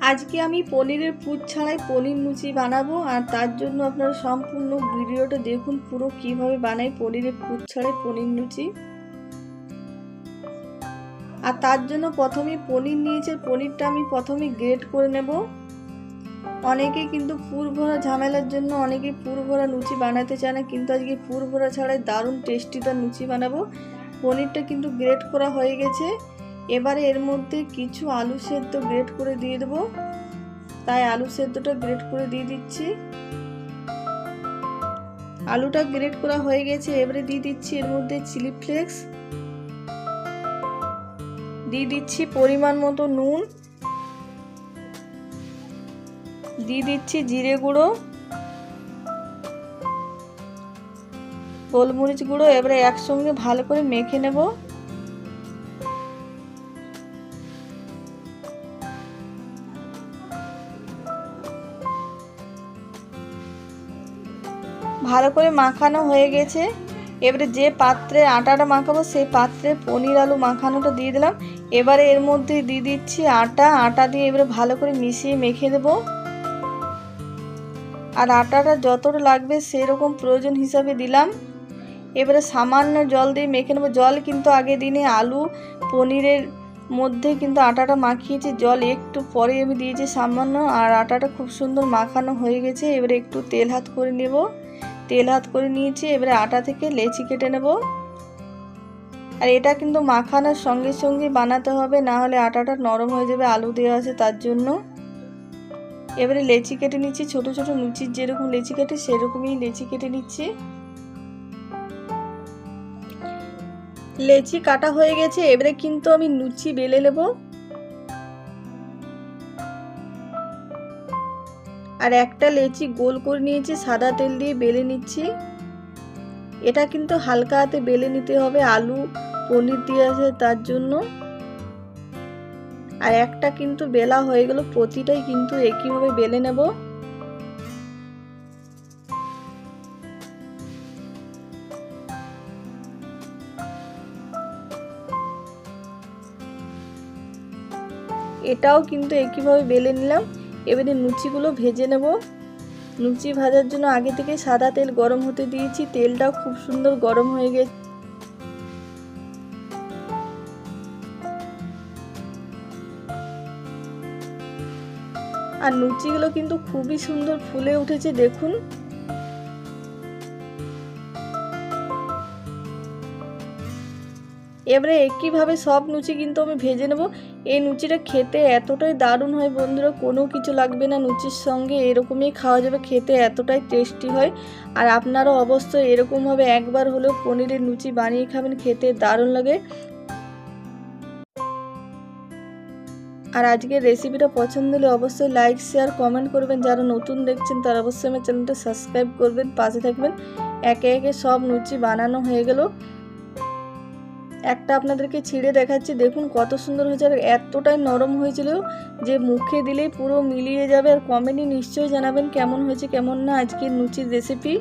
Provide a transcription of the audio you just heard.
আজকে আমি পনিরের পুর ছাড়াই পনির লুচি বানাবো আর তার জন্য আপনারা সম্পূর্ণ ভিডিওটা দেখুন পুরো কীভাবে বানাই পনিরের পুর ছাড়াই পনির লুচি আর তার জন্য প্রথমে পনির নিয়েছে পনিরটা আমি প্রথমে গ্রেট করে নেব। অনেকে কিন্তু পুর ভরা ঝামেলার জন্য অনেকে পুর ভরা লুচি বানাতে চায় না, কিন্তু আজকে পুর ভরা ছাড়াই দারুণ টেস্টিটা লুচি বানাবো। পনিরটা কিন্তু গ্রেট করা হয়ে গেছে। এবারে এর মধ্যে কিছু আলু সেদ্ধ গ্রেট করে দিয়ে দেবো। তাই আলু সেদ্ধটা গ্রেট করে দিয়ে দিচ্ছি। আলুটা গ্রেট করা হয়ে গেছে, এবারে দিয়ে দিচ্ছি এর মধ্যে চিলি ফ্লেক্স। দিয়ে দিচ্ছি পরিমাণ মতো নুন। দিয়ে দিচ্ছি জিরে গুঁড়ো। গোলমরিচ গুঁড়ো, এবারে একসঙ্গে ভালো করে মেখে নেব। ভালো করে মাখানো হয়ে গেছে। এবারে যে পাত্রে আটাটা মাখাবো, সেই পাত্রে পনির আলু মাখানোটা দিয়ে দিলাম। এবারে এর মধ্যে দিয়ে দিচ্ছি আটা। আটা দিয়ে এবারে ভালো করে মিশিয়ে মেখে দেবো। আর আটাটা যতটা লাগবে সেরকম প্রয়োজন হিসাবে দিলাম। এবারে সামান্য জল দিয়ে মেখে নেব। জল কিন্তু আগে দিনে আলু, পনিরের মধ্যে কিন্তু আটাটা মাখিয়েছি। জল একটু পরে আমি দিয়েছি সামান্য। আর আটাটা খুব সুন্দর মাখানো হয়ে গেছে। এবারে একটু তেল হাত করে নেব। তেল হাত করে নিয়েছি, এবারে আটা থেকে লেচি কেটে নেব। আর এটা কিন্তু মাখানোর সঙ্গে সঙ্গে বানাতে হবে, না হলে আটাটা নরম হয়ে যাবে, আলু দেওয়া আছে তার জন্য। এবারে লেচি কেটে নিচ্ছি, ছোট ছোট লুচির যেরকম লেচি কেটে সেরকমই লেচি কেটে নিচ্ছি। লেচি কাটা হয়ে গেছে, এবারে কিন্তু আমি লুচি বেলে নেব। আর একটা লেচি গোল করে নিয়েছি, সাদা তেল দিয়ে বেলে নিচ্ছি। এটা কিন্তু হালকা হাতে বেলে নিতে হবে, আলু, পনির দিয়ে আছে তার জন্য। আর একটা কিন্তু বেলা হয়ে গেল, প্রতিটাই কিন্তু একইভাবে বেলে নেব। এটাও কিন্তু একইভাবে বেলে নিলাম। এবারে লুচিগুলো ভেজে নেব। লুচি ভাজার জন্য আগে থেকে সাদা তেল গরম হতে দিয়েছি। তেলটাও খুব সুন্দর গরম হয়ে গেছে। আর লুচিগুলো কিন্তু খুবই সুন্দর ফুলে উঠেছে, দেখুন। এবারে একইভাবে সব লুচি কিন্তু আমি ভেজে নেব। এই লুচিটা খেতে এতটাই দারুণ হয় বন্ধুরা, কোনো কিছু লাগবে না। লুচির সঙ্গে এরকমই খাওয়া যাবে, খেতে এতটাই টেস্টি হয়। আর আপনারাও অবশ্যই এরকমভাবে একবার হলেও পনিরের লুচি বানিয়ে খাবেন, খেতে দারুণ লাগে। আর আজকের রেসিপিটা পছন্দ হলে অবশ্যই লাইক শেয়ার কমেন্ট করবেন। যারা নতুন দেখছেন তারা অবশ্যই আমার চ্যানেলটা সাবস্ক্রাইব করবেন, পাশে থাকবেন। একে একে সব লুচি বানানো হয়ে গেল। একটা আপনাদেরকে ছিঁড়ে দেখাচ্ছি। দেখুন কত সুন্দর হয়েছে আর এতটাই নরম হয়েছিল যে মুখে দিলেই পুরো মিলিয়ে যাবে। আর কমেন্টে নিশ্চয়ই জানাবেন কেমন হয়েছে, কেমন না আজকের নুচির রেসিপি